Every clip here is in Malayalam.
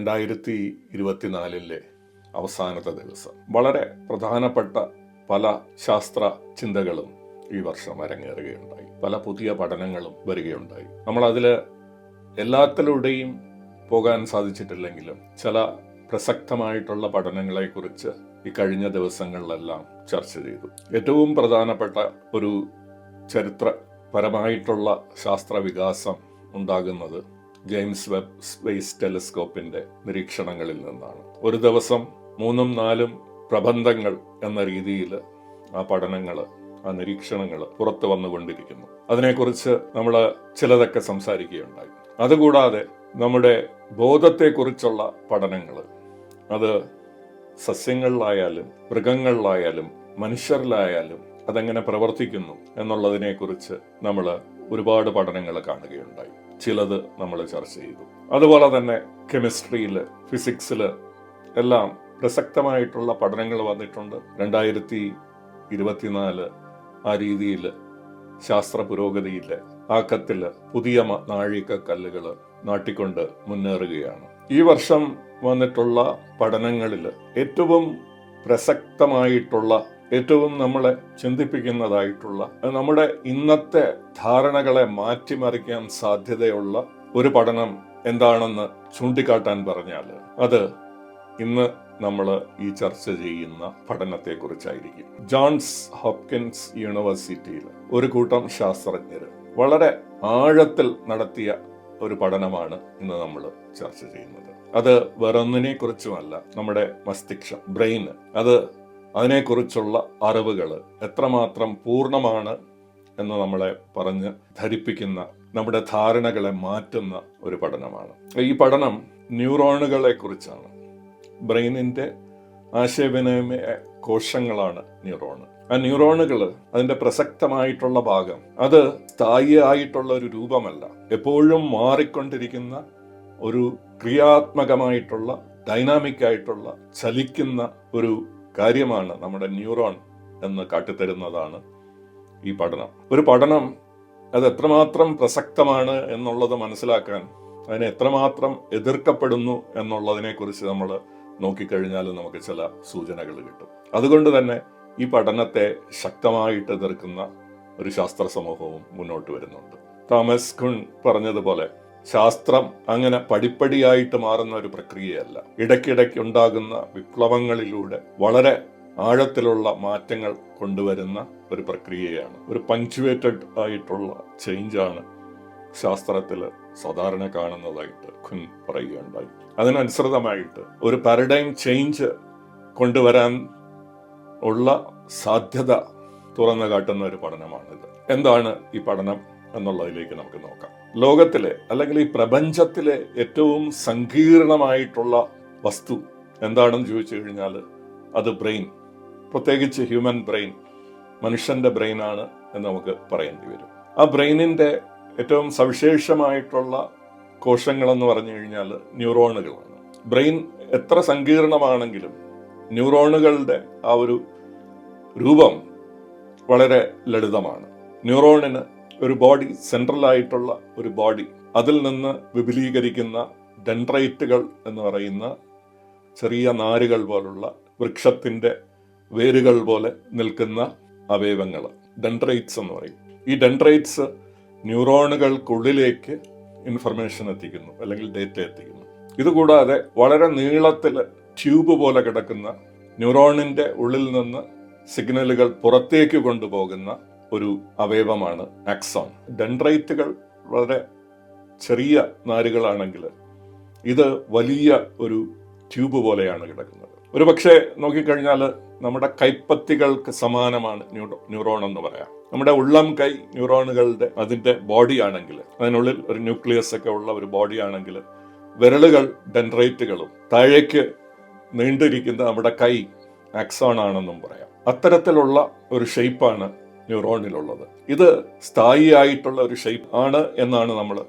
രണ്ടായിരത്തി ഇരുപത്തിനാലിലെ അവസാനത്തെ ദിവസം. വളരെ പ്രധാനപ്പെട്ട പല ശാസ്ത്ര ചിന്തകളും ഈ വർഷം അരങ്ങേറുകയുണ്ടായി. പല പുതിയ പഠനങ്ങളും വരികയുണ്ടായി. നമ്മൾ അതിൽ എല്ലാത്തിലൂടെയും പോകാൻ സാധിച്ചിട്ടില്ലെങ്കിലും ചില പ്രസക്തമായിട്ടുള്ള പഠനങ്ങളെക്കുറിച്ച് ഈ കഴിഞ്ഞ ദിവസങ്ങളിലെല്ലാം ചർച്ച ചെയ്തു. ഏറ്റവും പ്രധാനപ്പെട്ട ഒരു ചരിത്രപരമായിട്ടുള്ള ശാസ്ത്ര വികാസം ഉണ്ടാകുന്നത് ജെയിംസ് വെബ് സ്പേസ് ടെലിസ്കോപ്പിന്റെ നിരീക്ഷണങ്ങളിൽ നിന്നാണ്. ഒരു ദിവസം മൂന്നും നാലും പ്രബന്ധങ്ങൾ എന്ന രീതിയിൽ ആ പഠനങ്ങൾ ആ നിരീക്ഷണങ്ങൾ പുറത്തു വന്നുകൊണ്ടിരിക്കുന്നു. അതിനെക്കുറിച്ച് നമ്മൾ ചിലതൊക്കെ സംസാരിക്കുകയുണ്ടായി. അതുകൂടാതെ നമ്മുടെ ബോധത്തെക്കുറിച്ചുള്ള പഠനങ്ങൾ അത് സസ്യങ്ങളിലായാലും മൃഗങ്ങളിലായാലും മനുഷ്യരിലായാലും അതെങ്ങനെ പ്രവർത്തിക്കുന്നു എന്നുള്ളതിനെക്കുറിച്ച് നമ്മൾ ഒരുപാട് പഠനങ്ങൾ കാണുകയുണ്ടായി. ചിലത് നമ്മൾ ചർച്ച ചെയ്തു. അതുപോലെ തന്നെ കെമിസ്ട്രിയിൽ ഫിസിക്സിൽ എല്ലാം പ്രസക്തമായിട്ടുള്ള പഠനങ്ങൾ വന്നിട്ടുണ്ട്. രണ്ടായിരത്തി ഇരുപത്തിനാല് ആ രീതിയിൽ ശാസ്ത്ര പുരോഗതിയിലെ ആക്കത്തിൽ പുതിയ നാഴിക കല്ലുകൾ നാട്ടിക്കൊണ്ട് മുന്നേറുകയാണ്. ഈ വർഷം വന്നിട്ടുള്ള പഠനങ്ങളിൽ ഏറ്റവും പ്രസക്തമായിട്ടുള്ള ഏറ്റവും നമ്മളെ ചിന്തിപ്പിക്കുന്നതായിട്ടുള്ള നമ്മുടെ ഇന്നത്തെ ധാരണകളെ മാറ്റിമറിക്കാൻ സാധ്യതയുള്ള ഒരു പഠനം എന്താണെന്ന് ചൂണ്ടിക്കാട്ടാൻ പറഞ്ഞാൽ അത് ഇന്ന് നമ്മൾ ഈ ചർച്ച ചെയ്യുന്ന പഠനത്തെക്കുറിച്ചായിരിക്കും. ജോൺസ് ഹോപ്കിൻസ് യൂണിവേഴ്സിറ്റിയിൽ ഒരു കൂട്ടം ശാസ്ത്രജ്ഞർ വളരെ ആഴത്തിൽ നടത്തിയ ഒരു പഠനമാണ് ഇന്ന് നമ്മൾ ചർച്ച ചെയ്യുന്നത്. അത് വേറൊന്നിനെ കുറിച്ചുമല്ല നമ്മുടെ മസ്തിഷ്കം ബ്രെയിൻ. അത് അതിനെക്കുറിച്ചുള്ള അറിവുകൾ എത്രമാത്രം പൂർണമാണ് എന്ന് നമ്മളെ പറഞ്ഞ് ധരിപ്പിക്കുന്ന നമ്മുടെ ധാരണകളെ മാറ്റുന്ന ഒരു പഠനമാണ്. ഈ പഠനം ന്യൂറോണുകളെ കുറിച്ചാണ് ബ്രെയിനിന്റെ ആശയവിനിമയ കോശങ്ങളാണ് ന്യൂറോണ്. ആ ന്യൂറോണുകൾ അതിന്റെ പ്രസക്തമായിട്ടുള്ള ഭാഗം അത് സ്ഥായിയായിട്ടുള്ള ഒരു രൂപമല്ല. എപ്പോഴും മാറിക്കൊണ്ടിരിക്കുന്ന ഒരു ക്രിയാത്മകമായിട്ടുള്ള ഡൈനാമിക് ആയിട്ടുള്ള ചലിക്കുന്ന ഒരു കാര്യമാണ് നമ്മുടെ ന്യൂറോൺ എന്ന് കാട്ടിത്തരുന്നതാണ് ഈ പഠനം. ഒരു പഠനം അത് എത്രമാത്രം പ്രസക്തമാണ് എന്നുള്ളത് മനസ്സിലാക്കാൻ അതിനെ എത്രമാത്രം എതിർക്കപ്പെടുന്നു എന്നുള്ളതിനെ കുറിച്ച് നമ്മൾ നോക്കിക്കഴിഞ്ഞാൽ നമുക്ക് ചില സൂചനകൾ കിട്ടും. അതുകൊണ്ട് തന്നെ ഈ പഠനത്തെ ശക്തമായിട്ട് എതിർക്കുന്ന ഒരു ശാസ്ത്ര സമൂഹവും മുന്നോട്ട് വരുന്നുണ്ട്. തോമസ് കുൺ പറഞ്ഞതുപോലെ ശാസ്ത്രം അങ്ങനെ പടിപ്പടിയായിട്ട് മാറുന്ന ഒരു പ്രക്രിയയല്ല. ഇടയ്ക്കിടയ്ക്ക് ഉണ്ടാകുന്ന വിപ്ലവങ്ങളിലൂടെ വളരെ ആഴത്തിലുള്ള മാറ്റങ്ങൾ കൊണ്ടുവരുന്ന ഒരു പ്രക്രിയയാണ്. ഒരു പങ്ക്ച്വേറ്റഡ് ആയിട്ടുള്ള ചേഞ്ചാണ് ശാസ്ത്രത്തിൽ സാധാരണ കാണുന്നതായിട്ട് ഖുൻ പറയുകയുണ്ടായി. അതിനനുസൃതമായിട്ട് ഒരു പാരഡൈം ചേഞ്ച് കൊണ്ടുവരാൻ ഉള്ള സാധ്യത തുറന്നു കാട്ടുന്ന ഒരു പഠനമാണിത്. എന്താണ് ഈ പഠനം എന്നുള്ളതിലേക്ക് നമുക്ക് നോക്കാം. ലോകത്തിലെ അല്ലെങ്കിൽ ഈ പ്രപഞ്ചത്തിലെ ഏറ്റവും സങ്കീർണമായിട്ടുള്ള വസ്തു എന്താണെന്ന് ചോദിച്ചു കഴിഞ്ഞാൽ അത് ബ്രെയിൻ. പ്രത്യേകിച്ച് ഹ്യൂമൻ ബ്രെയിൻ മനുഷ്യന്റെ ബ്രെയിനാണ് എന്ന് നമുക്ക് പറയേണ്ടി വരും. ആ ബ്രെയിനിന്റെ ഏറ്റവും സവിശേഷമായിട്ടുള്ള കോശങ്ങളെന്ന് പറഞ്ഞു കഴിഞ്ഞാൽ ന്യൂറോണുകളാണ്. ബ്രെയിൻ എത്ര സങ്കീർണമാണെങ്കിലും ന്യൂറോണുകളുടെ ആ ഒരു രൂപം വളരെ ലളിതമാണ്. ന്യൂറോണിന് ഒരു ബോഡി സെൻട്രൽ ആയിട്ടുള്ള ഒരു ബോഡി അതിൽ നിന്ന് വിപുലീകരിക്കുന്ന ഡെൻഡ്രൈറ്റുകൾ എന്ന് പറയുന്ന ചെറിയ നാരുകൾ പോലുള്ള വൃക്ഷത്തിന്റെ വേരുകൾ പോലെ നിൽക്കുന്ന അവയവങ്ങൾ ഡെൻഡ്രൈറ്റ്സ് എന്ന് പറയും. ഈ ഡെൻഡ്രൈറ്റ്സ് ന്യൂറോണുകൾക്കുള്ളിലേക്ക് ഇൻഫർമേഷൻ എത്തിക്കുന്നു അല്ലെങ്കിൽ ഡേറ്റ എത്തിക്കുന്നു. ഇതുകൂടാതെ വളരെ നീളത്തിൽ ട്യൂബ് പോലെ കിടക്കുന്ന ന്യൂറോണിന്റെ ഉള്ളിൽ നിന്ന് സിഗ്നലുകൾ പുറത്തേക്ക് കൊണ്ടുപോകുന്ന ഒരു അവയവമാണ് ആക്സോൺ ഡെൻഡ്രൈറ്റുകൾ വളരെ ചെറിയ നാരുകളാണെങ്കിൽ ഇത് വലിയ ഒരു ട്യൂബ് പോലെയാണ് കിടക്കുന്നത്. ഒരു പക്ഷേ നോക്കിക്കഴിഞ്ഞാൽ നമ്മുടെ കൈപ്പത്തികൾക്ക് സമാനമാണ് ന്യൂറോ ന്യൂറോൺ എന്ന് പറയാം. നമ്മുടെ ഉള്ളം കൈ ന്യൂറോണുകളുടെ അതിന്റെ ബോഡി ആണെങ്കിൽ അതിനുള്ളിൽ ഒരു ന്യൂക്ലിയസ് ഒക്കെ ഉള്ള ഒരു ബോഡി ആണെങ്കിൽ വിരലുകൾ ഡെൻഡ്രൈറ്റുകളും താഴേക്ക് നീണ്ടിരിക്കുന്ന നമ്മുടെ കൈ ആക്സോൺ ആണെന്നും പറയാം. അത്തരത്തിലുള്ള ഒരു ഷേപ്പാണ് ന്യൂറോണിലുള്ളത്. ഇത് സ്ഥായിയായിട്ടുള്ള ഒരു ഷേപ്പ് ആണ് എന്നാണ് നമ്മൾ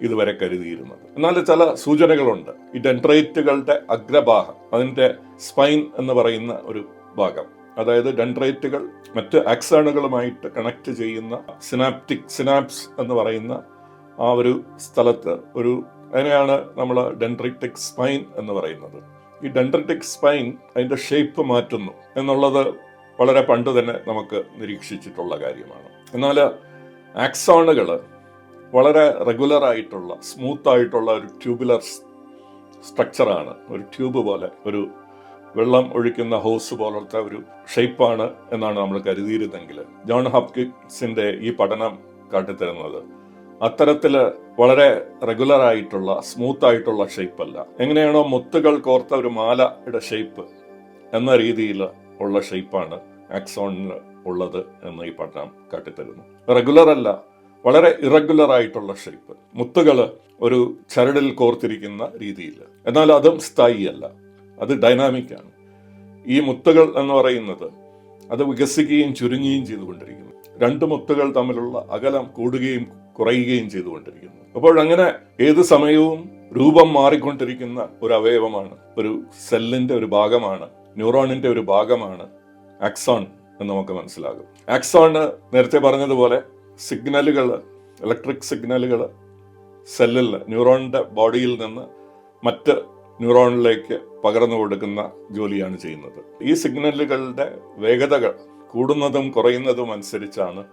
ഇതുവരെ കരുതിയിരുന്നത്. എന്നാൽ ചില സൂചനകളുണ്ട്. ഈ ഡെൻട്രേറ്റുകളുടെ അഗ്രഭാഗം അതിന്റെ സ്പൈൻ എന്ന് പറയുന്ന ഒരു ഭാഗം. അതായത് ഡെൻട്രേറ്റുകൾ മറ്റ് ആക്സണുകളുമായിട്ട് കണക്ട് ചെയ്യുന്ന സിനാപ്റ്റിക് സിനാപ്സ് എന്ന് പറയുന്ന ആ ഒരു സ്ഥലത്ത് ഒരു അതിനെയാണ് നമ്മൾ ഡെൻട്രിറ്റിക് സ്പൈൻ എന്ന് പറയുന്നത്. ഈ ഡെൻട്രിറ്റിക് സ്പൈൻ അതിന്റെ ഷേപ്പ് മാറ്റുന്നു. എന്നുള്ളത് വളരെ പണ്ട് തന്നെ നമുക്ക് നിരീക്ഷിച്ചിട്ടുള്ള കാര്യമാണ്. എന്നാൽ ആക്സോണുകൾ വളരെ റെഗുലർ ആയിട്ടുള്ള സ്മൂത്ത് ആയിട്ടുള്ള ഒരു ട്യൂബുലർ സ്ട്രക്ചറാണ് ഒരു ട്യൂബ് പോലെ ഒരു വെള്ളം ഒഴിക്കുന്ന ഹോസ് പോലത്തെ ഒരു ഷേപ്പാണ് എന്നാണ് നമ്മൾ കരുതിയിരുന്നെങ്കിൽ ജോൺ ഹോപ്കിൻസിന്റെ ഈ പഠനം കാട്ടിത്തരുന്നത് അത്തരത്തിൽ വളരെ റെഗുലർ ആയിട്ടുള്ള സ്മൂത്ത് ആയിട്ടുള്ള ഷേപ്പ് അല്ല. എങ്ങനെയാണോ മുത്തുകൾ കോർത്ത ഒരു മാലയുടെ ഷേപ്പ് എന്ന രീതിയിൽ ഉള്ള ഷേപ്പാണ് ആക്സോണിന് ഉള്ളത് എന്ന് ഈ പഠനം കാട്ടിത്തരുന്നു. റെഗുലർ അല്ല വളരെ ഇറഗുലർ ആയിട്ടുള്ള ഷേപ്പ് മുത്തുകൾ ഒരു ചരടിൽ കോർത്തിരിക്കുന്ന രീതിയിൽ എന്നാൽ അതും സ്ഥായി അല്ല അത് ഡൈനാമിക് ആണ്. ഈ മുത്തുകൾ എന്ന് പറയുന്നത് അത് വികസിക്കുകയും ചുരുങ്ങുകയും ചെയ്തുകൊണ്ടിരിക്കുന്നു. രണ്ട് മുത്തുകൾ തമ്മിലുള്ള അകലം കൂടുകയും കുറയുകയും ചെയ്തുകൊണ്ടിരിക്കുന്നു. അപ്പോൾ അങ്ങനെ ഏത് സമയവും രൂപം മാറിക്കൊണ്ടിരിക്കുന്ന ഒരു അവയവമാണ് ഒരു സെല്ലിന്റെ ഒരു ഭാഗമാണ് ന്യൂറോണിന്റെ ഒരു ഭാഗമാണ് ആക്സോൺ എന്ന് നമുക്ക് മനസ്സിലാകും. ആക്സോണ് നേരത്തെ പറഞ്ഞതുപോലെ സിഗ്നലുകൾ ഇലക്ട്രിക് സിഗ്നലുകൾ സെല്ലിൽ ന്യൂറോണിന്റെ ബോഡിയിൽ നിന്ന് മറ്റ് ന്യൂറോണിലേക്ക് പകർന്നു കൊടുക്കുന്ന ജോലിയാണ് ചെയ്യുന്നത്. ഈ സിഗ്നലുകളുടെ വേഗതകൾ കൂടുന്നതും കുറയുന്നതും അനുസരിച്ചാണ്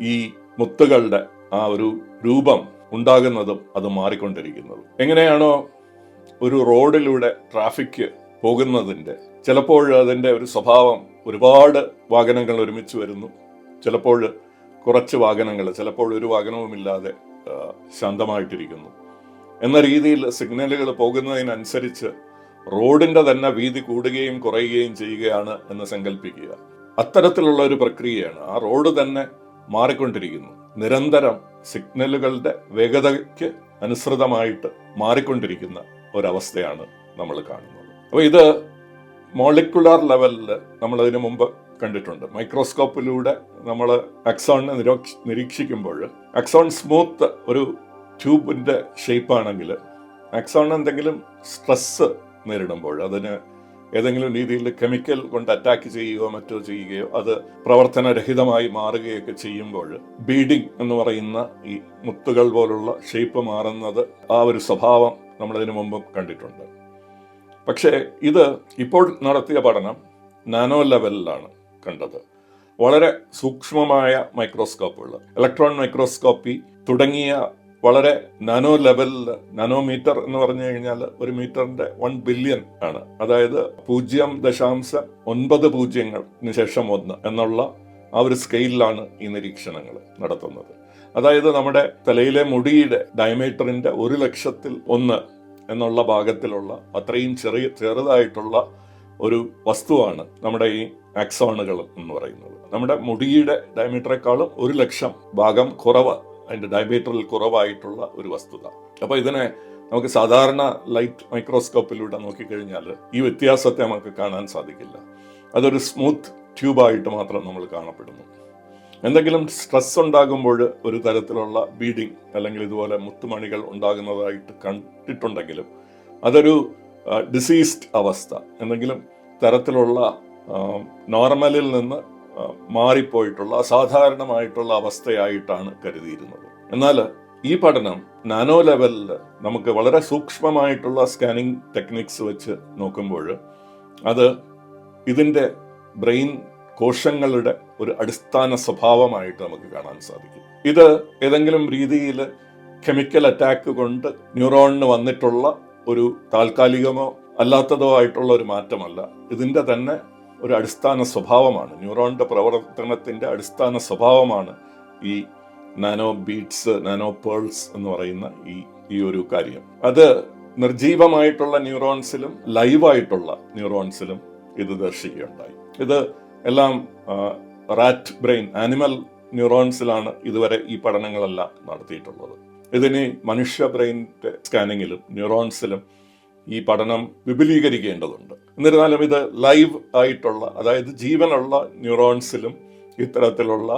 ഈ മുത്തുകളുടെ ആ ഒരു രൂപം ഉണ്ടാകുന്നതും അത് മാറിക്കൊണ്ടിരിക്കുന്നതും. എങ്ങനെയാണോ ഒരു റോഡിലൂടെ ട്രാഫിക് പോകുന്നതിന്റെ ചിലപ്പോൾ അതിന്റെ ഒരു സ്വഭാവം ഒരുപാട് വാഹനങ്ങൾ ഒരുമിച്ച് വരുന്നു. ചിലപ്പോൾ കുറച്ച് വാഹനങ്ങൾ ചിലപ്പോൾ ഒരു വാഹനവുമില്ലാതെ ശാന്തമായിട്ടിരിക്കുന്നു. എന്ന രീതിയിൽ സിഗ്നലുകൾ പോകുന്നതിനനുസരിച്ച് റോഡിന്റെ തന്നെ വീതി കൂടുകയും കുറയുകയും ചെയ്യുകയാണ് എന്ന് സങ്കല്പിക്കുക അത്തരത്തിലുള്ള ഒരു പ്രക്രിയയാണ് ആ റോഡ് തന്നെ മാറിക്കൊണ്ടിരിക്കുന്നു. നിരന്തരം സിഗ്നലുകളുടെ വേഗതയ്ക്ക് അനുസൃതമായിട്ട് മാറിക്കൊണ്ടിരിക്കുന്ന ഒരവസ്ഥയാണ് നമ്മൾ കാണുന്നത്. അപ്പോൾ ഇത് മോളിക്കുലാർ ലെവലിൽ നമ്മൾ അതിനു മുമ്പ് കണ്ടിട്ടുണ്ട്. മൈക്രോസ്കോപ്പിലൂടെ നമ്മൾ അക്സോണിനെ നിരീക്ഷിക്കുമ്പോൾ അക്സോൺ സ്മൂത്ത് ഒരു ട്യൂബിന്റെ ഷേപ്പ് ആണെങ്കിൽ അക്സോൺ എന്തെങ്കിലും സ്ട്രെസ് നേരിടുമ്പോൾ അതിന് ഏതെങ്കിലും രീതിയിൽ കെമിക്കൽ കൊണ്ട് അറ്റാക്ക് ചെയ്യുകയോ മറ്റോ ചെയ്യുകയോ അത് പ്രവർത്തനരഹിതമായി മാറുകയൊക്കെ ചെയ്യുമ്പോൾ ബീഡിങ് എന്ന് പറയുന്ന ഈ മുത്തുകൾ പോലുള്ള ഷേപ്പ് മാറുന്നത് ആ ഒരു സ്വഭാവം നമ്മളതിനു മുമ്പ് കണ്ടിട്ടുണ്ട്. പക്ഷേ ഇത് ഇപ്പോൾ നടത്തിയ പഠനം നാനോ ലെവലിലാണ് കണ്ടത്. വളരെ സൂക്ഷ്മമായ മൈക്രോസ്കോപ്പുകൾ ഇലക്ട്രോൺ മൈക്രോസ്കോപ്പി തുടങ്ങിയ വളരെ നാനോ ലെവലിൽ നാനോമീറ്റർ എന്ന് പറഞ്ഞു കഴിഞ്ഞാൽ ഒരു മീറ്ററിന്റെ വൺ ബില്യൺ ആണ്. അതായത് പൂജ്യം ദശാംശം ഒൻപത് പൂജ്യങ്ങൾക്ക് ശേഷം ഒന്ന് എന്നുള്ള ആ ഒരു സ്കെയിലാണ് ഈ നിരീക്ഷണങ്ങൾ നടത്തുന്നത്. അതായത് നമ്മുടെ തലയിലെ മുടിയുടെ ഡയമീറ്ററിന്റെ ഒരു ലക്ഷത്തിൽ ഒന്ന് എന്നുള്ള ഭാഗത്തിലുള്ള അത്രയും ചെറിയ ചെറുതായിട്ടുള്ള ഒരു വസ്തുവാണ് നമ്മുടെ ഈ ആക്സോണുകൾ എന്ന് പറയുന്നത്. നമ്മുടെ മുടിയുടെ ഡയമീറ്ററേക്കാളും ഒരു ലക്ഷം ഭാഗം കുറവ് അതിന്റെ ഡയമീറ്ററിൽ കുറവായിട്ടുള്ള ഒരു വസ്തുത. അപ്പൊ ഇതിനെ നമുക്ക് സാധാരണ ലൈറ്റ് മൈക്രോസ്കോപ്പിലൂടെ നോക്കിക്കഴിഞ്ഞാൽ ഈ വ്യത്യാസത്തെ നമുക്ക് കാണാൻ സാധിക്കില്ല. അതൊരു സ്മൂത്ത് ട്യൂബായിട്ട് മാത്രം നമ്മൾ കാണപ്പെടുന്നു. എന്തെങ്കിലും സ്ട്രെസ് ഉണ്ടാകുമ്പോൾ ഒരു തരത്തിലുള്ള ബീഡിങ് അല്ലെങ്കിൽ ഇതുപോലെ മുത്തുമണികൾ ഉണ്ടാകുന്നതായിട്ട് കണ്ടിട്ടുണ്ടെങ്കിലും അതൊരു ഡിസീസ്ഡ് അവസ്ഥ. എന്തെങ്കിലും തരത്തിലുള്ള നോർമലിൽ നിന്ന് മാറിപ്പോയിട്ടുള്ള അസാധാരണമായിട്ടുള്ള അവസ്ഥയായിട്ടാണ് കരുതിയിരുന്നത്. എന്നാൽ ഈ പഠനം നാനോ ലെവലിൽ നമുക്ക് വളരെ സൂക്ഷ്മമായിട്ടുള്ള സ്കാനിങ് ടെക്നിക്സ് വെച്ച് നോക്കുമ്പോൾ അത് ഇതിന്റെ ബ്രെയിൻ കോശങ്ങളുടെ ഒരു അടിസ്ഥാന സ്വഭാവമായിട്ട് നമുക്ക് കാണാൻ സാധിക്കും. ഇത് ഏതെങ്കിലും രീതിയിൽ കെമിക്കൽ അറ്റാക്ക് കൊണ്ട് ന്യൂറോണിന് വന്നിട്ടുള്ള ഒരു താൽക്കാലികമോ അല്ലാത്തതോ ആയിട്ടുള്ള ഒരു മാറ്റമല്ല. ഇതിന്റെ തന്നെ ഒരു അടിസ്ഥാന സ്വഭാവമാണ്. ന്യൂറോണിന്റെ പ്രവർത്തനത്തിന്റെ അടിസ്ഥാന സ്വഭാവമാണ് ഈ നാനോ ബീറ്റ്സ് നാനോ പേൾസ് എന്ന് പറയുന്ന ഈ ഈ ഒരു കാര്യം. അത് നിർജീവമായിട്ടുള്ള ന്യൂറോൺസിലും ലൈവായിട്ടുള്ള ന്യൂറോൺസിലും ഇത് ദർശിക്കുകയുണ്ടായി. ഇത് എല്ലാം റാറ്റ് ബ്രെയിൻ ആനിമൽ ന്യൂറോൺസിലാണ് ഇതുവരെ ഈ പഠനങ്ങളെല്ലാം നടത്തിയിട്ടുള്ളത്. ഇതിന് മനുഷ്യ ബ്രെയിന്റെ സ്കാനിങ്ങിലും ന്യൂറോൺസിലും ഈ പഠനം വിപുലീകരിക്കേണ്ടതുണ്ട്. എന്നിരുന്നാലും ഇത് ലൈവ് ആയിട്ടുള്ള അതായത് ജീവനുള്ള ന്യൂറോൺസിലും ഇത്തരത്തിലുള്ള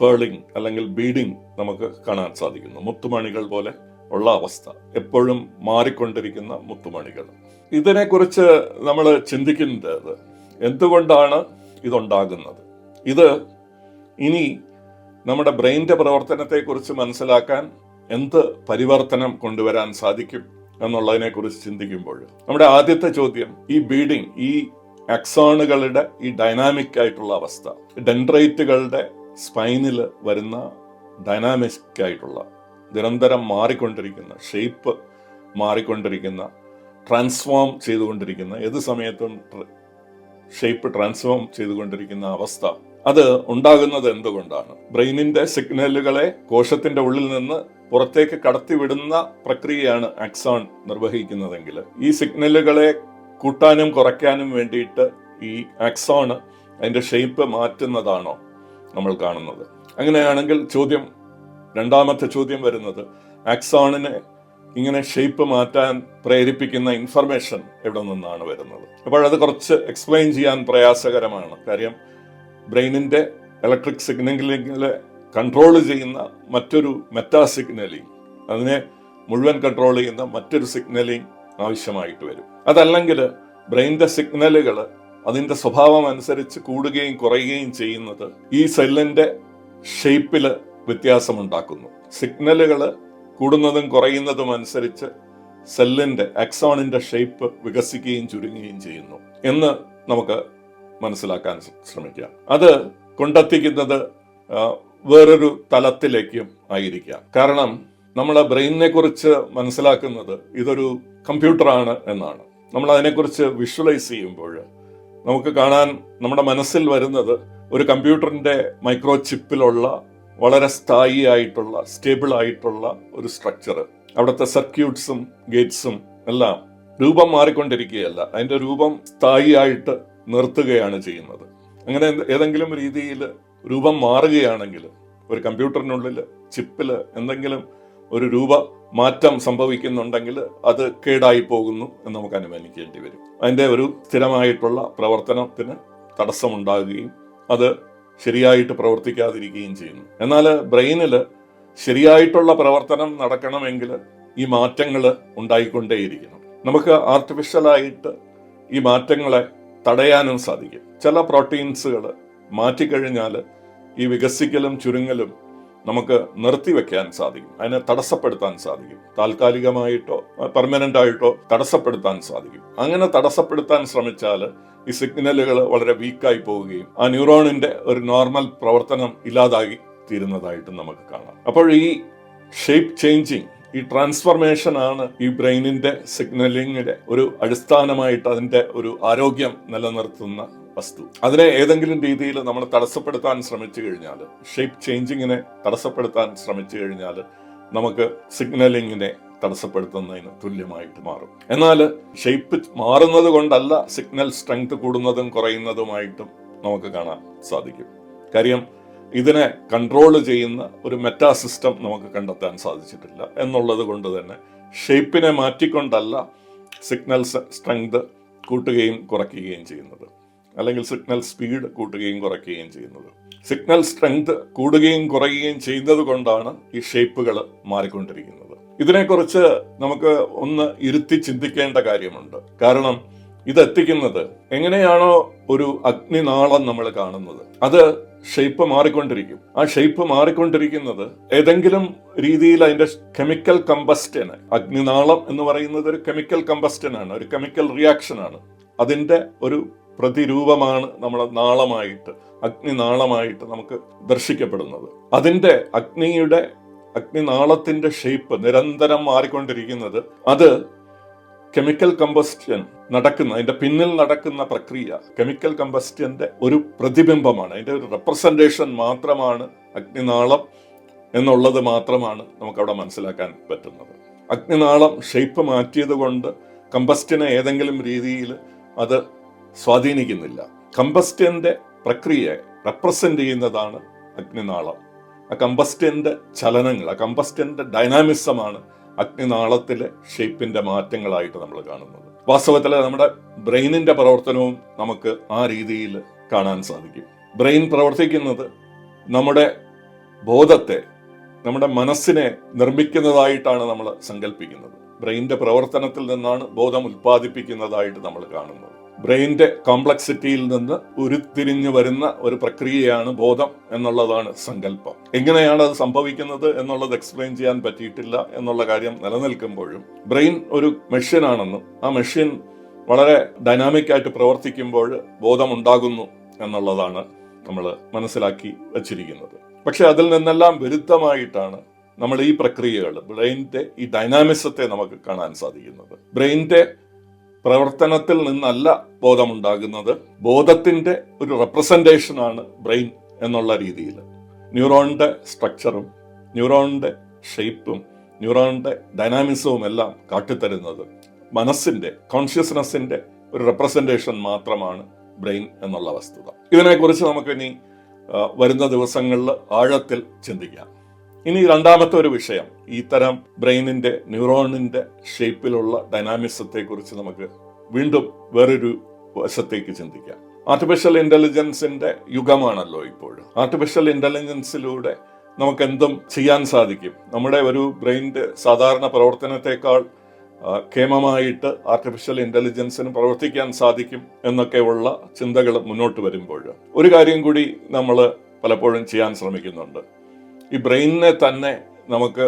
പേളിംഗ് അല്ലെങ്കിൽ ബീഡിംഗ് നമുക്ക് കാണാൻ സാധിക്കുന്നു. മുത്തുമണികൾ പോലെ ഉള്ള അവസ്ഥ. എപ്പോഴും മാറിക്കൊണ്ടിരിക്കുന്ന മുത്തുമണികൾ. ഇതിനെക്കുറിച്ച് നമ്മൾ ചിന്തിക്കുന്നത് എന്തുകൊണ്ടാണ് ഇതുണ്ടാകുന്നത്. ഇത് ഇനി നമ്മുടെ ബ്രെയിന്റെ പ്രവർത്തനത്തെക്കുറിച്ച് മനസ്സിലാക്കാൻ എന്ത് പരിവർത്തനം കൊണ്ടുവരാൻ സാധിക്കും എന്നുള്ളതിനെക്കുറിച്ച് ചിന്തിക്കുമ്പോൾ നമ്മുടെ ആദ്യത്തെ ചോദ്യം ഈ ബീഡിങ് ഈ അക്സോണുകളുടെ ഈ ഡൈനാമിക് ആയിട്ടുള്ള അവസ്ഥ ഡെൻഡ്രൈറ്റുകളുടെ സ്പൈനിൽ വരുന്ന ഡൈനാമിക് ആയിട്ടുള്ള നിരന്തരം മാറിക്കൊണ്ടിരിക്കുന്ന ഷേപ്പ് മാറിക്കൊണ്ടിരിക്കുന്ന ട്രാൻസ്ഫോം ചെയ്തുകൊണ്ടിരിക്കുന്ന ഏത് സമയത്തും ഷേപ്പ് ട്രാൻസ്ഫോം ചെയ്തുകൊണ്ടിരിക്കുന്ന അവസ്ഥ. അത് ഉണ്ടാകുന്നത് എന്തുകൊണ്ടാണ്? ബ്രെയിനിന്റെ സിഗ്നലുകളെ കോശത്തിന്റെ ഉള്ളിൽ നിന്ന് പുറത്തേക്ക് കടത്തിവിടുന്ന പ്രക്രിയയാണ് ആക്സോൺ നിർവഹിക്കുന്നതെങ്കിൽ ഈ സിഗ്നലുകളെ കൂട്ടാനും കുറയ്ക്കാനും വേണ്ടിയിട്ട് ഈ ആക്സോൺ അതിന്റെ ഷേപ്പ് മാറ്റുന്നതാണോ നമ്മൾ കാണുന്നത്? അങ്ങനെയാണെങ്കിൽ ചോദ്യം രണ്ടാമത്തെ ചോദ്യം വരുന്നത് ആക്സോണിനെ ഇങ്ങനെ ഷേപ്പ് മാറ്റാൻ പ്രേരിപ്പിക്കുന്ന ഇൻഫർമേഷൻ എവിടെ നിന്നാണ് വരുന്നത്? അപ്പോഴത് കുറച്ച് എക്സ്പ്ലെയിൻ ചെയ്യാൻ പ്രയാസകരമാണ്. കാര്യം ബ്രെയിനിന്റെ ഇലക്ട്രിക് സിഗ്നലിങ്ങിലെ കൺട്രോൾ ചെയ്യുന്ന മറ്റൊരു മെറ്റാ സിഗ്നലിംഗ് അതിനെ മുഴുവൻ കൺട്രോൾ ചെയ്യുന്ന മറ്റൊരു സിഗ്നലിംഗ് ആവശ്യമായിട്ട് വരും. അതല്ലെങ്കിൽ ബ്രെയിനിന്റെ സിഗ്നലുകൾ അതിന്റെ സ്വഭാവം അനുസരിച്ച് കൂടുകയും കുറയുകയും ചെയ്യുന്നത് ഈ സെല്ലിന്റെ ഷേപ്പിൽ വ്യത്യാസമുണ്ടാക്കുന്നു. സിഗ്നലുകൾ കൂടുന്നതും കുറയുന്നതും അനുസരിച്ച് സെല്ലിന്റെ അക്സോണിന്റെ ഷേപ്പ് വികസിക്കുകയും ചുരുങ്ങുകയും ചെയ്യുന്നു എന്ന് നമുക്ക് മനസ്സിലാക്കാൻ ശ്രമിക്കാം. അത് കൊണ്ടെത്തിക്കുന്നത് വേറൊരു തലത്തിലേക്കും ആയിരിക്കാം. കാരണം നമ്മളെ ബ്രെയിനിനെ കുറിച്ച് മനസ്സിലാക്കുന്നത് ഇതൊരു കമ്പ്യൂട്ടറാണ് എന്നാണ്. നമ്മൾ അതിനെക്കുറിച്ച് വിഷ്വലൈസ് ചെയ്യുമ്പോൾ നമുക്ക് കാണാൻ നമ്മുടെ മനസ്സിൽ വരുന്നത് ഒരു കമ്പ്യൂട്ടറിന്റെ മൈക്രോ ചിപ്പിലുള്ള വളരെ സ്ഥായി ആയിട്ടുള്ള സ്റ്റേബിൾ ആയിട്ടുള്ള ഒരു സ്ട്രക്ചർ അവിടുത്തെ സർക്യൂട്ട്സും ഗേറ്റ്സും എല്ലാം രൂപം മാറിക്കൊണ്ടിരിക്കുകയല്ല. അതിന്റെ രൂപം സ്ഥായിയായിട്ട് നിർത്തുകയാണ് ചെയ്യുന്നത്. അങ്ങനെ ഏതെങ്കിലും രീതിയിൽ രൂപം മാറുകയാണെങ്കിൽ ഒരു കമ്പ്യൂട്ടറിനുള്ളിൽ ചിപ്പിൽ എന്തെങ്കിലും ഒരു രൂപ മാറ്റം സംഭവിക്കുന്നുണ്ടെങ്കിൽ അത് കേടായി പോകുന്നു എന്ന് നമുക്ക് അനുമാനിക്കേണ്ടി വരും. അതിന്റെ ഒരു സ്ഥിരമായിട്ടുള്ള പ്രവർത്തനത്തിന് തടസ്സമുണ്ടാകുകയും അത് ശരിയായിട്ട് പ്രവർത്തിക്കാതിരിക്കുകയും ചെയ്യുന്നു. എന്നാൽ ബ്രെയിനിൽ ശരിയായിട്ടുള്ള പ്രവർത്തനം നടക്കണമെങ്കിൽ ഈ മാറ്റങ്ങൾ ഉണ്ടായിക്കൊണ്ടേയിരിക്കണം നമുക്ക് ആർട്ടിഫിഷ്യലായിട്ട് ഈ മാറ്റങ്ങളെ തടയാനും സാധിക്കും. ചില പ്രോട്ടീൻസുകൾ മാറ്റിക്കഴിഞ്ഞാൽ ഈ വികസിക്കലും ചുരുങ്ങലും നമുക്ക് നിർത്തിവെക്കാൻ സാധിക്കും. അതിനെ തടസ്സപ്പെടുത്താൻ സാധിക്കും. താൽക്കാലികമായിട്ടോ പെർമനന്റ് ആയിട്ടോ തടസ്സപ്പെടുത്താൻ സാധിക്കും. അങ്ങനെ തടസ്സപ്പെടുത്താൻ ശ്രമിച്ചാൽ ഈ സിഗ്നലുകൾ വളരെ വീക്കായി പോവുകയും ആ ന്യൂറോണിന്റെ ഒരു നോർമൽ പ്രവർത്തനം ഇല്ലാതായി തീരുന്നതായിട്ട് നമുക്ക് കാണാം. അപ്പോൾ ഈ ഷേപ്പ് ചേഞ്ചിങ് ഈ ട്രാൻസ്ഫർമേഷൻ ആണ് ഈ ബ്രെയിനിന്റെ സിഗ്നലിങ്ങിന്റെ ഒരു അടിസ്ഥാനമായിട്ട് അതിന്റെ ഒരു ആരോഗ്യം നിലനിർത്തുന്ന വസ്തു. അതിനെ ഏതെങ്കിലും രീതിയിൽ നമ്മൾ തടസ്സപ്പെടുത്താൻ ശ്രമിച്ചു കഴിഞ്ഞാൽ ഷേപ്പ് ചേഞ്ചിങ്ങിനെ തടസ്സപ്പെടുത്താൻ ശ്രമിച്ചു കഴിഞ്ഞാൽ നമുക്ക് സിഗ്നലിങ്ങിനെ തടസ്സപ്പെടുത്തുന്നതിന് തുല്യമായിട്ട് മാറും. എന്നാൽ ഷേപ്പ് മാറുന്നത് കൊണ്ടല്ല സിഗ്നൽ സ്ട്രെങ്ത് കൂടുന്നതും കുറയുന്നതുമായിട്ടും നമുക്ക് കാണാൻ സാധിക്കും. കാര്യം ഇതിനെ കൺട്രോൾ ചെയ്യുന്ന ഒരു മെറ്റാ സിസ്റ്റം നമുക്ക് കണ്ടെത്താൻ സാധിച്ചിട്ടില്ല. എന്നുള്ളത് കൊണ്ട് തന്നെ ഷേപ്പിനെ മാറ്റിക്കൊണ്ടല്ല സിഗ്നൽ സ്ട്രെങ്ത് കൂട്ടുകയും കുറയ്ക്കുകയും ചെയ്യുന്നത്. അല്ലെങ്കിൽ സിഗ്നൽ സ്പീഡ് കൂട്ടുകയും കുറയ്ക്കുകയും ചെയ്യുന്നത്. സിഗ്നൽ സ്ട്രെങ്ത് കൂടുകയും കുറയുകയും ചെയ്യുന്നത് കൊണ്ടാണ് ഈ ഷേപ്പുകൾ മാറിക്കൊണ്ടിരിക്കുന്നത്. ഇതിനെക്കുറിച്ച് നമുക്ക് ഒന്ന് ഇരുത്തി ചിന്തിക്കേണ്ട കാര്യമുണ്ട്. കാരണം ഇതെത്തിക്കുന്നത് എങ്ങനെയാണോ ഒരു അഗ്നിനാളം നമ്മൾ കാണുന്നത്. അത് ഷേപ്പ് മാറിക്കൊണ്ടിരിക്കും. ആ ഷേപ്പ് മാറിക്കൊണ്ടിരിക്കുന്നത് ഏതെങ്കിലും രീതിയിൽ അതിന്റെ കെമിക്കൽ കമ്പസ്റ്റന് അഗ്നിനാളം എന്ന് പറയുന്നത് ഒരു കെമിക്കൽ കമ്പസ്റ്റിനാണ് ഒരു കെമിക്കൽ റിയാക്ഷൻ ആണ്. അതിന്റെ ഒരു പ്രതിരൂപമാണ് നമ്മളെ നാളമായിട്ട് അഗ്നി നാളമായിട്ട് നമുക്ക് ദർശിക്കപ്പെടുന്നത്. അതിന്റെ അഗ്നിയുടെ നാളത്തിന്റെ ഷേപ്പ് നിരന്തരം മാറിക്കൊണ്ടിരിക്കുന്നത് അത് കെമിക്കൽ കമ്പസ്റ്റ്യൻ നടക്കുന്ന അതിന്റെ പിന്നിൽ നടക്കുന്ന പ്രക്രിയ കെമിക്കൽ കമ്പസ്റ്റ്യന്റെ ഒരു പ്രതിബിംബമാണ്. അതിന്റെ ഒരു റെപ്രസെന്റേഷൻ മാത്രമാണ് അഗ്നിനാളം എന്നുള്ളത് മാത്രമാണ് നമുക്കവിടെ മനസ്സിലാക്കാൻ പറ്റുന്നത്. അഗ്നിനാളം ഷേപ്പ് മാറ്റിയത് കൊണ്ട് കമ്പസ്റ്റിനെ ഏതെങ്കിലും രീതിയിൽ അത് സ്വാധീനിക്കുന്നില്ല. കമ്പസ്റ്റന്റെ പ്രക്രിയയെ റെപ്രസെന്റ് ചെയ്യുന്നതാണ് അഗ്നിനാളം. ആ കമ്പസ്റ്റന്റെ ചലനങ്ങൾ ആ കമ്പസ്റ്റന്റെ ഡൈനാമിസമാണ് അഗ്നിനാളത്തിലെ ഷേപ്പിന്റെ മാറ്റങ്ങളായിട്ട് നമ്മൾ കാണുന്നത്. വാസ്തവത്തിൽ നമ്മുടെ ബ്രെയിനിന്റെ പ്രവർത്തനവും നമുക്ക് ആ രീതിയിൽ കാണാൻ സാധിക്കും. ബ്രെയിൻ പ്രവർത്തിക്കുന്നത് നമ്മുടെ ബോധത്തെ നമ്മുടെ മനസ്സിനെ നിർമ്മിക്കുന്നതായിട്ടാണ് നമ്മൾ സങ്കല്പിക്കുന്നത്. ബ്രെയിനിന്റെ പ്രവർത്തനത്തിൽ നിന്നാണ് ബോധം ഉൽപ്പാദിപ്പിക്കുന്നതായിട്ട് നമ്മൾ കാണുന്നത്. ബ്രെയിന്റെ കോംപ്ലക്സിറ്റിയിൽ നിന്ന് ഉരുത്തിരിഞ്ഞു വരുന്ന ഒരു പ്രക്രിയയാണ് ബോധം എന്നുള്ളതാണ് സങ്കല്പം. എങ്ങനെയാണ് അത് സംഭവിക്കുന്നത് എന്നുള്ളത് എക്സ്പ്ലെയിൻ ചെയ്യാൻ പറ്റിയിട്ടില്ല എന്നുള്ള കാര്യം നിലനിൽക്കുമ്പോഴും ബ്രെയിൻ ഒരു മെഷീനാണെന്നും ആ മെഷീൻ വളരെ ഡൈനാമിക് ആയിട്ട് പ്രവർത്തിക്കുമ്പോൾ ബോധമുണ്ടാകുന്നു എന്നുള്ളതാണ് നമ്മൾ മനസ്സിലാക്കി വച്ചിരിക്കുന്നത്. പക്ഷെ അതിൽ നിന്നെല്ലാം വിരുദ്ധമായിട്ടാണ് നമ്മൾ ഈ പ്രക്രിയകൾ ബ്രെയിനിന്റെ ഈ ഡൈനാമിസത്തെ നമുക്ക് കാണാൻ സാധിക്കുന്നത്. ബ്രെയിനിന്റെ പ്രവർത്തനത്തിൽ നിന്നല്ല ബോധമുണ്ടാകുന്നത്. ബോധത്തിന്റെ ഒരു റെപ്രസെന്റേഷൻ ആണ് ബ്രെയിൻ എന്നുള്ള രീതിയിൽ. ന്യൂറോണിന്റെ സ്ട്രക്ചറും ന്യൂറോണിന്റെ ഷേപ്പും ന്യൂറോണിന്റെ ഡൈനാമിസവും എല്ലാം കാട്ടിത്തരുന്നത് മനസ്സിന്റെ കോൺഷ്യസ്നെസ്സിന്റെ ഒരു റെപ്രസെന്റേഷൻ മാത്രമാണ് ബ്രെയിൻ എന്നുള്ള വസ്തുത. ഇതിനെക്കുറിച്ച് നമുക്ക് ഇനി വരുന്ന ദിവസങ്ങളിൽ ആഴത്തിൽ ചിന്തിക്കാം. ഇനി രണ്ടാമത്തെ ഒരു വിഷയം. ഇത്തരം ബ്രെയിനിന്റെ ന്യൂറോണിന്റെ ഷേപ്പിലുള്ള ഡൈനാമിസത്തെ കുറിച്ച് നമുക്ക് വീണ്ടും വേറൊരു വശത്തേക്ക് ചിന്തിക്കാം. ആർട്ടിഫിഷ്യൽ ഇന്റലിജൻസിന്റെ യുഗമാണല്ലോ ഇപ്പോഴും ആർട്ടിഫിഷ്യൽ ഇന്റലിജൻസിലൂടെ നമുക്ക് എന്തും ചെയ്യാൻ സാധിക്കും. നമ്മുടെ ഒരു ബ്രെയിന്റെ സാധാരണ പ്രവർത്തനത്തെക്കാൾ ക്ഷേമമായിട്ട് ആർട്ടിഫിഷ്യൽ ഇന്റലിജൻസിന് പ്രവർത്തിക്കാൻ സാധിക്കും എന്നൊക്കെയുള്ള ചിന്തകൾ മുന്നോട്ട് വരുമ്പോൾ ഒരു കാര്യം കൂടി നമ്മൾ പലപ്പോഴും ചെയ്യാൻ ശ്രമിക്കുന്നുണ്ട്. ഈ ബ്രെയിനിനെ തന്നെ നമുക്ക്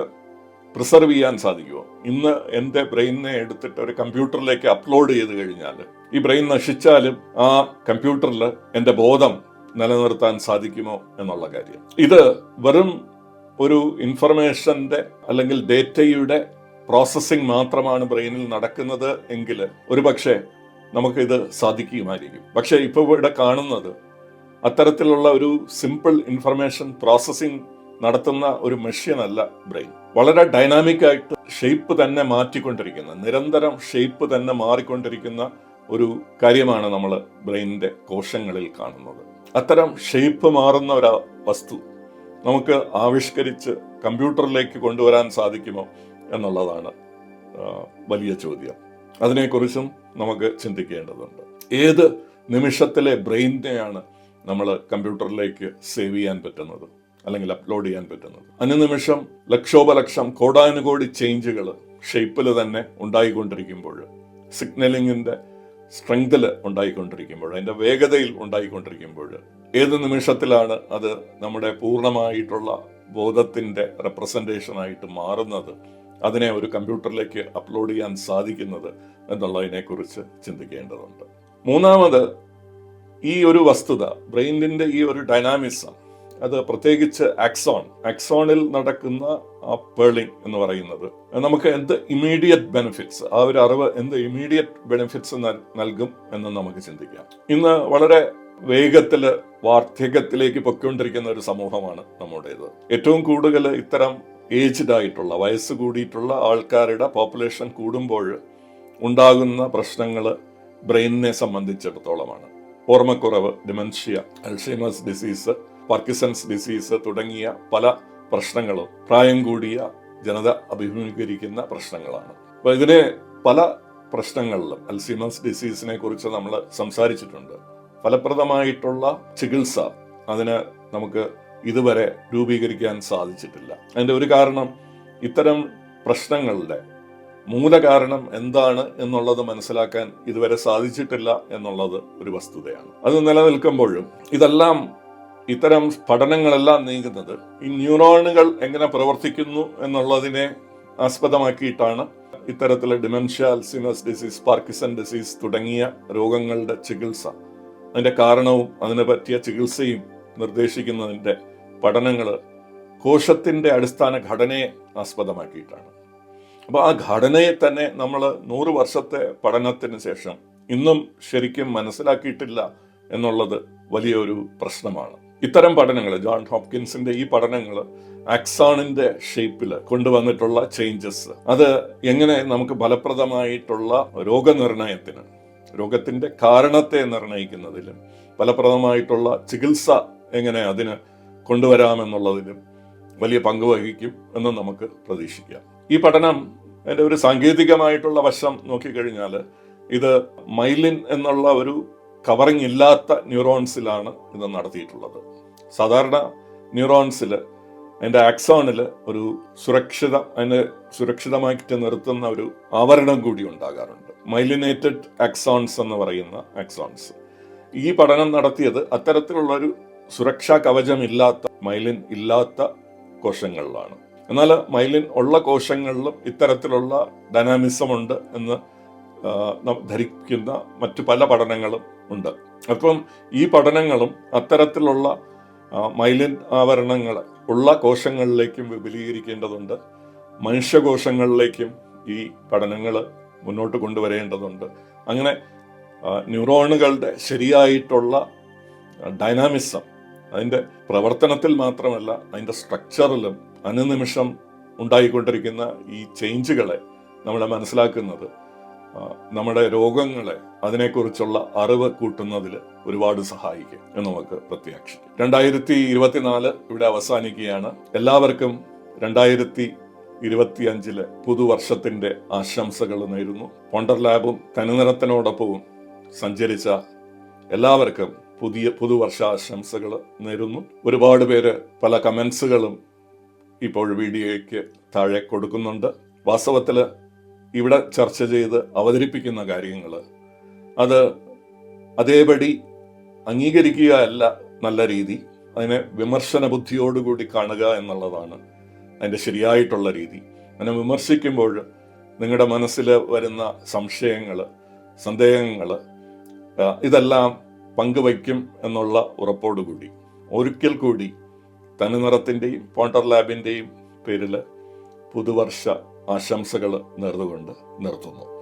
പ്രിസർവ് ചെയ്യാൻ സാധിക്കുമോ ഇന്ന് എന്റെ ബ്രെയിനിനെ എടുത്തിട്ട് ഒരു കമ്പ്യൂട്ടറിലേക്ക് അപ്ലോഡ് ചെയ്ത് കഴിഞ്ഞാൽ ഈ ബ്രെയിൻ നശിച്ചാലും ആ കമ്പ്യൂട്ടറിൽ എന്റെ ബോധം നിലനിർത്താൻ സാധിക്കുമോ എന്നുള്ള കാര്യം. ഇത് വെറും ഒരു ഇൻഫർമേഷന്റെ അല്ലെങ്കിൽ ഡേറ്റയുടെ പ്രോസസ്സിംഗ് മാത്രമാണ് ബ്രെയിനിൽ നടക്കുന്നത് എങ്കിൽ ഒരുപക്ഷെ നമുക്കിത് സാധിക്കുമായിരിക്കും. പക്ഷേ ഇപ്പോൾ ഇവിടെ കാണുന്നത് അത്തരത്തിലുള്ള ഒരു സിമ്പിൾ ഇൻഫർമേഷൻ പ്രോസസ്സിംഗ് നടത്തുന്ന ഒരു മെഷീൻ അല്ല ബ്രെയിൻ. വളരെ ഡൈനാമിക് ആയിട്ട് ഷേപ്പ് തന്നെ മാറ്റിക്കൊണ്ടിരിക്കുന്ന നിരന്തരം ഷേപ്പ് തന്നെ മാറിക്കൊണ്ടിരിക്കുന്ന ഒരു കാര്യമാണ് നമ്മൾ ബ്രെയിനിന്റെ കോശങ്ങളിൽ കാണുന്നത്. അത്തരം ഷേപ്പ് മാറുന്ന ഒരു വസ്തു നമുക്ക് ആവിഷ്കരിച്ച് കമ്പ്യൂട്ടറിലേക്ക് കൊണ്ടുവരാൻ സാധിക്കുമോ എന്നുള്ളതാണ് വലിയ ചോദ്യം. അതിനെക്കുറിച്ചും നമുക്ക് ചിന്തിക്കേണ്ടതുണ്ട്. ഏത് നിമിഷത്തിലെ ബ്രെയിനിനെയാണ് നമ്മൾ കമ്പ്യൂട്ടറിലേക്ക് സേവ് ചെയ്യാൻ പറ്റുന്നത്? അല്ലെങ്കിൽ അപ്ലോഡ് ചെയ്യാൻ പറ്റുന്നത്. അനുനിമിഷം ലക്ഷോപലക്ഷം കോടാനുകോടി ചേഞ്ചുകൾ ഷേപ്പിൽ തന്നെ ഉണ്ടായിക്കൊണ്ടിരിക്കുമ്പോൾ സിഗ്നലിങ്ങിന്റെ സ്ട്രെങ്തിൽ ഉണ്ടായിക്കൊണ്ടിരിക്കുമ്പോൾ അതിന്റെ വേഗതയിൽ ഉണ്ടായിക്കൊണ്ടിരിക്കുമ്പോൾ ഏത് നിമിഷത്തിലാണ് അത് നമ്മുടെ പൂർണമായിട്ടുള്ള ബോധത്തിന്റെ റെപ്രസെന്റേഷൻ ആയിട്ട് മാറുന്നത് അതിനെ ഒരു കമ്പ്യൂട്ടറിലേക്ക് അപ്ലോഡ് ചെയ്യാൻ സാധിക്കുന്നത് എന്നുള്ളതിനെക്കുറിച്ച് ചിന്തിക്കേണ്ടതുണ്ട്. മൂന്നാമത് ഈ ഒരു വസ്തുത ബ്രെയിനിന്റെ ഈ ഒരു ഡൈനാമിസം അത് പ്രത്യേകിച്ച് ആക്സോൺ ആക്സോണിൽ നടക്കുന്ന ആ പേളിംഗ് എന്ന് പറയുന്നത്. നമുക്ക് എന്ത് ഇമീഡിയറ്റ് ബെനിഫിറ്റ്സ് ആ ഒരു അറിവ് എന്ത് ഇമീഡിയറ്റ് ബെനിഫിറ്റ്സ് നൽകും എന്ന് നമുക്ക് ചിന്തിക്കാം. ഇന്ന് വളരെ വേഗത്തിൽ വാർദ്ധക്യത്തിലേക്ക് പൊയ്ക്കൊണ്ടിരിക്കുന്ന ഒരു സമൂഹമാണ് നമ്മുടേത്. ഏറ്റവും കൂടുതൽ ഇത്തരം ഏജ്ഡ് ആയിട്ടുള്ള വയസ്സ് കൂടിയിട്ടുള്ള ആൾക്കാരുടെ പോപ്പുലേഷൻ കൂടുമ്പോൾ ഉണ്ടാകുന്ന പ്രശ്നങ്ങൾ ബ്രെയിനിനെ സംബന്ധിച്ചിടത്തോളമാണ്. ഓർമ്മക്കുറവ് dementia Alzheimer's disease Parkinson's disease തുടങ്ങിയ പല പ്രശ്നങ്ങളും പ്രായം കൂടിയ ജനത അഭിമുഖീകരിക്കുന്ന പ്രശ്നങ്ങളാണ്. അപ്പൊ ഇതിനെ പല പ്രശ്നങ്ങളിലും അൽസീമസ് ഡിസീസിനെ കുറിച്ച് നമ്മൾ സംസാരിച്ചിട്ടുണ്ട്. ഫലപ്രദമായിട്ടുള്ള ചികിത്സ അതിന് നമുക്ക് ഇതുവരെ രൂപീകരിക്കാൻ സാധിച്ചിട്ടില്ല. അതിന്റെ ഒരു കാരണം ഇത്തരം പ്രശ്നങ്ങളുടെ മൂലകാരണം എന്താണ് എന്നുള്ളത് മനസ്സിലാക്കാൻ ഇതുവരെ സാധിച്ചിട്ടില്ല എന്നുള്ളത് ഒരു വസ്തുതയാണ്. അത് നിലനിൽക്കുമ്പോഴും ഇതെല്ലാം ഇത്തരം പഠനങ്ങളെല്ലാം നീങ്ങുന്നത് ഈ ന്യൂറോണുകൾ എങ്ങനെ പ്രവർത്തിക്കുന്നു എന്നുള്ളതിനെ ആസ്പദമാക്കിയിട്ടാണ് ഇത്തരത്തിലെ dementia Alzheimer's disease Parkinson disease തുടങ്ങിയ രോഗങ്ങളുടെ ചികിത്സ. അതിന്റെ കാരണവും അതിനെ പറ്റിയ ചികിത്സയും നിർദ്ദേശിക്കുന്നതിന്റെ പഠനങ്ങൾ കോശത്തിന്റെ അടിസ്ഥാന ഘടനയെ ആസ്പദമാക്കിയിട്ടാണ്. അപ്പോൾ ആ ഘടനയെ തന്നെ നമ്മൾ നൂറ് വർഷത്തെ പഠനത്തിന് ശേഷം ഇന്നും ശരിക്കും മനസ്സിലാക്കിയിട്ടില്ല എന്നുള്ളത് വലിയൊരു പ്രശ്നമാണ്. ഇത്തരം പഠനങ്ങൾ ജോൺ ഹോപ്കിൻസിന്റെ ഈ പഠനങ്ങൾ ആക്സാണിന്റെ ഷേപ്പിൽ കൊണ്ടുവന്നിട്ടുള്ള ചേഞ്ചസ് അത് എങ്ങനെ നമുക്ക് ഫലപ്രദമായിട്ടുള്ള രോഗനിർണയത്തിന് രോഗത്തിന്റെ കാരണത്തെ നിർണയിക്കുന്നതിലും ഫലപ്രദമായിട്ടുള്ള ചികിത്സ എങ്ങനെ അതിന് കൊണ്ടുവരാമെന്നുള്ളതിലും വലിയ പങ്ക് വഹിക്കും എന്ന് നമുക്ക് പ്രതീക്ഷിക്കാം. ഈ പഠനം എന്റെ ഒരു സാങ്കേതികമായിട്ടുള്ള വശം നോക്കിക്കഴിഞ്ഞാൽ ഇത് മൈലിൻ എന്നുള്ള ഒരു കവറിംഗ് ഇല്ലാത്ത ന്യൂറോൺസിലാണ് ഇത് നടത്തിയിട്ടുള്ളത്. സാധാരണ ന്യൂറോൺസിൽ അതിന്റെ ആക്സോണിൽ ഒരു സുരക്ഷിത അതിനെ സുരക്ഷിതമായിട്ട് നിർത്തുന്ന ഒരു ആവരണം കൂടി ഉണ്ടാകാറുണ്ട്. മൈലിനേറ്റഡ് ആക്സോൺസ് എന്ന് പറയുന്ന ആക്സോൺസ്. ഈ പഠനം നടത്തിയത് അത്തരത്തിലുള്ള ഒരു സുരക്ഷാ കവചമില്ലാത്ത മൈലിൻ ഇല്ലാത്ത കോശങ്ങളിലാണ്. എന്നാൽ മൈലിൻ ഉള്ള കോശങ്ങളിലും ഇത്തരത്തിലുള്ള ഡൈനാമിസം ഉണ്ട് എന്ന് ധരിക്കുന്ന മറ്റു പല പഠനങ്ങളും ഉണ്ട്. അപ്പം ഈ പഠനങ്ങളും അത്തരത്തിലുള്ള മൈലിൻ ആവരണങ്ങൾ ഉള്ള കോശങ്ങളിലേക്കും വിപുലീകരിക്കേണ്ടതുണ്ട്. മനുഷ്യകോശങ്ങളിലേക്കും ഈ പഠനങ്ങൾ മുന്നോട്ട് കൊണ്ടുവരേണ്ടതുണ്ട്. അങ്ങനെ ന്യൂറോണുകളുടെ ശരിയായിട്ടുള്ള ഡൈനാമിസം അതിന്റെ പ്രവർത്തനത്തിൽ മാത്രമല്ല അതിന്റെ സ്ട്രക്ചറിലും അനുനിമിഷം ഉണ്ടായിക്കൊണ്ടിരിക്കുന്ന ഈ ചേഞ്ചുകളെ നമ്മൾ മനസ്സിലാക്കുന്നത്. നമ്മുടെ രോഗങ്ങളെ അതിനെക്കുറിച്ചുള്ള അറിവ് കൂട്ടുന്നതിൽ ഒരുപാട് സഹായിക്കും എന്ന് നമുക്ക് പ്രത്യാക്ഷിക്കാം രണ്ടായിരത്തി ഇരുപത്തിനാല് ഇവിടെ അവസാനിക്കുകയാണ്. എല്ലാവർക്കും രണ്ടായിരത്തി ഇരുപത്തിയഞ്ചിലെ പുതുവർഷത്തിന്റെ ആശംസകൾ നേരുന്നു. വണ്ടർ ലാബും തനിനിറത്തിനോടൊപ്പവും സഞ്ചരിച്ച എല്ലാവർക്കും പുതിയ പുതുവർഷാശംസകൾ നേരുന്നു. ഒരുപാട് പേര് പല കമൻസുകളും ഇപ്പോൾ വീഡിയോയ്ക്ക് താഴെ കൊടുക്കുന്നുണ്ട്. വാസ്തവത്തിൽ ഇവിടെ ചർച്ച ചെയ്ത് അവതരിപ്പിക്കുന്ന കാര്യങ്ങൾ അത് അതേപടി അംഗീകരിക്കുക അല്ല നല്ല രീതി. അതിനെ വിമർശന ബുദ്ധിയോടുകൂടി കാണുക എന്നുള്ളതാണ് അതിന്റെ ശരിയായിട്ടുള്ള രീതി. അതിനെ വിമർശിക്കുമ്പോൾ നിങ്ങളുടെ മനസ്സിൽ വരുന്ന സംശയങ്ങൾ സന്ദേഹങ്ങൾ ഇതെല്ലാം പങ്കുവയ്ക്കും എന്നുള്ള ഉറപ്പോടുകൂടി. ഒരിക്കൽ കൂടി തനിനിറത്തിന്റെയും പോണ്ടർ ലാബിന്റെയും പേരിൽ പുതുവർഷ ആശംസകൾ നേർന്നുകൊണ്ട് നിർത്തുന്നു.